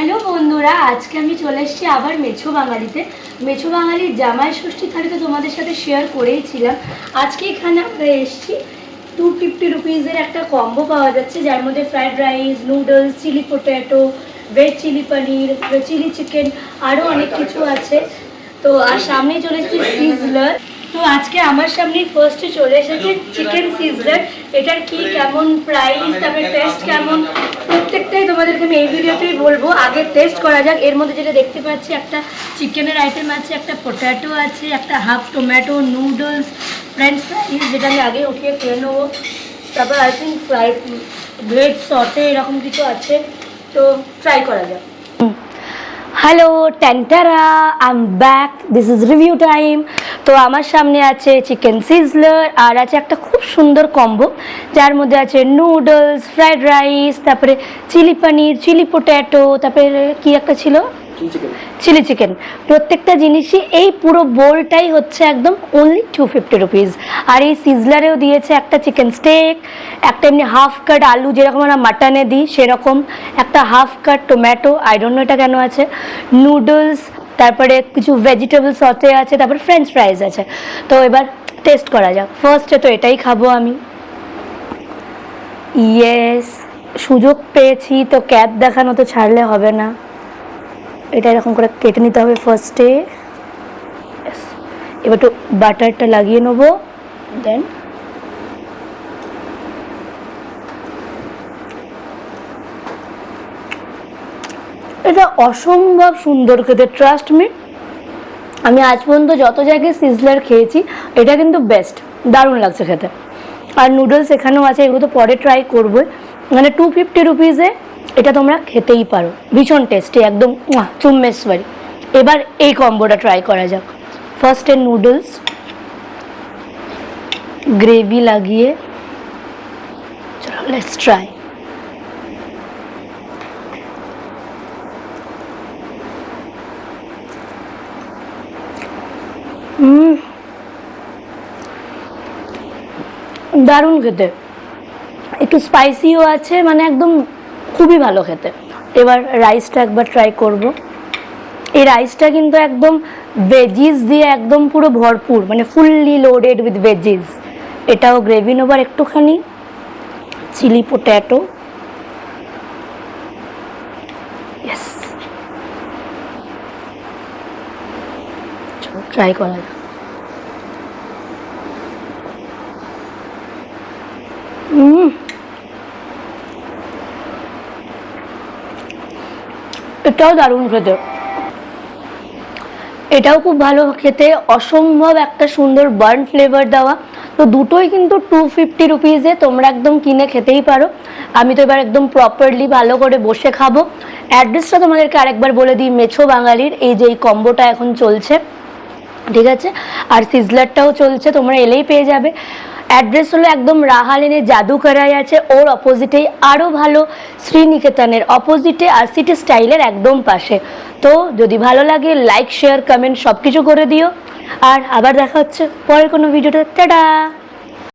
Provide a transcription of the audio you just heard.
Hello বন্ধুরা আজকে আমি চলে এসেছি আবার মেছো বাঙালিতে। মেছো বাঙালির জামাই ষষ্ঠী থালি তো তোমাদের সাথে শেয়ার করেইছিলাম। আজকে এখানে আমরা এসেছি টু ফিফটি রুপিজের একটা কম্বো পাওয়া যাচ্ছে যার মধ্যে fried rice noodles chilli potato veg chilli paneer chilli chicken আরও অনেক কিছু আছে। তো আর সামনেই চলে এসেছি সিজলার তো আজকে আমার সামনে ফার্স্টে চলে এসেছে চিকেন সিজলার এটার কি কেমন প্রাইস তারপরে টেস্ট কেমন? প্রত্যেকটাই তোমাদেরকে আমি এই ভিডিওতেই বলব। আগে টেস্ট করা যাক। এর মধ্যে যেটা দেখতে পাচ্ছি একটা চিকেনের আইটেম আছে একটা পটেটো আছে একটা half tomato noodles French fries যেটা আমি আগে উঠিয়ে খেয়ে নেব। তারপর I think fry veg saute এরকম কিছু আছে। তো ট্রাই করা যাক। Hello ট্যান্টারা I am back this is review time তো আমার সামনে আছে চিকেন সিজলার আর আছে একটা খুব সুন্দর কম্বো যার মধ্যে আছে নুডলস ফ্রাইড রাইস তারপরে চিলি পানির চিলি পোট্যাটো তারপরে কি একটা ছিল? চিলি চিকেন প্রত্যেকটা জিনিসই এই পুরো বোলটাই হচ্ছে একদম অনলি টু ফিফটি রুপিস আর এই সিজলারেও দিয়েছে একটা চিকেন স্টেক একটা এমনি হাফ কাট আলু, যেরকম আমরা মাটনে দিই, সেরকম একটা হাফ কাট টমেটো আইডন এটা কেন আছে নুডলস তারপরে কিছু ভেজিটেবল সতে আছে, তারপরে ফ্রেঞ্চ ফ্রাইজ আছে। তো এবার টেস্ট করা যাক। ফার্স্টে তো এটাই খাব আমি। ইয়েস সুযোগ পেয়েছি, তো ক্যাব দেখানো তো ছাড়লে হবে না। এটা এরকম করে কেটে নিতে হবে ফার্স্টে এবার একটু বাটারটা লাগিয়ে নেব। দেন এটা অসম্ভব সুন্দর খেতে ট্রাস্ট মি আমি আজ পর্যন্ত যত জায়গায় সিজলার খেয়েছি, এটা কিন্তু বেস্ট দারুণ লাগছে খেতে। আর নুডলস এখানেও আছে, এগুলো তো পরে ট্রাই করবোই। মানে টু ফিফটি রুপিসে এটা তোমরা খেতেই পারো। ভীষণ টেস্টি একদম চুম্মেশ্বরী এবার এই কম্বোটা ট্রাই করা যাক। ফার্স্টে নুডলস গ্রেভি লাগিয়ে, চলো লেটস ট্রাই দারুণ খেতে। একটু স্পাইসিও আছে মানে একদম খুবই ভালো খেতে। এবার রাইসটা একবার ট্রাই করব। এই রাইসটা কিন্তু একদম ভেজিস দিয়ে একদম পুরো ভরপুর মানে ফুললি লোডেড উইথ ভেজিস এটাও গ্রেভি নেবার একটুখানি। চিলি পোট্যাটো ট্রাই করা যাক হুম এটাও দারুণ খেতে। এটাও খুব ভালো খেতে। অসম্ভব একটা সুন্দর বার্ন ফ্লেভার দেওয়া। তো দুটোই কিন্তু টু ফিফটি রুপিজে তোমরা একদম কিনে খেতেই পারো। আমি তো এবার একদম প্রপারলি ভালো করে বসে খাব। অ্যাড্রেসটা তোমাদেরকে আরেকবার বলে দিই, মেছো বাঙালির। এই যে এই কম্বোটা এখন চলছে। ঠিক আছে? আর সিজলারটাও চলছে, তোমরা এলেই পেয়ে যাবে। অ্যাড্রেস হলো একদম রাহালেনে জাদুকরাই আছে। ওর অপোজিটেই আরও ভালো শ্রীনিকেতনের অপোজিটে আর সিটি স্টাইলের একদম পাশে। তো যদি ভালো লাগে লাইক শেয়ার কমেন্ট সব কিছু করে দিও। আর আবার দেখা হচ্ছে পরের কোনো ভিডিওটা টাটা!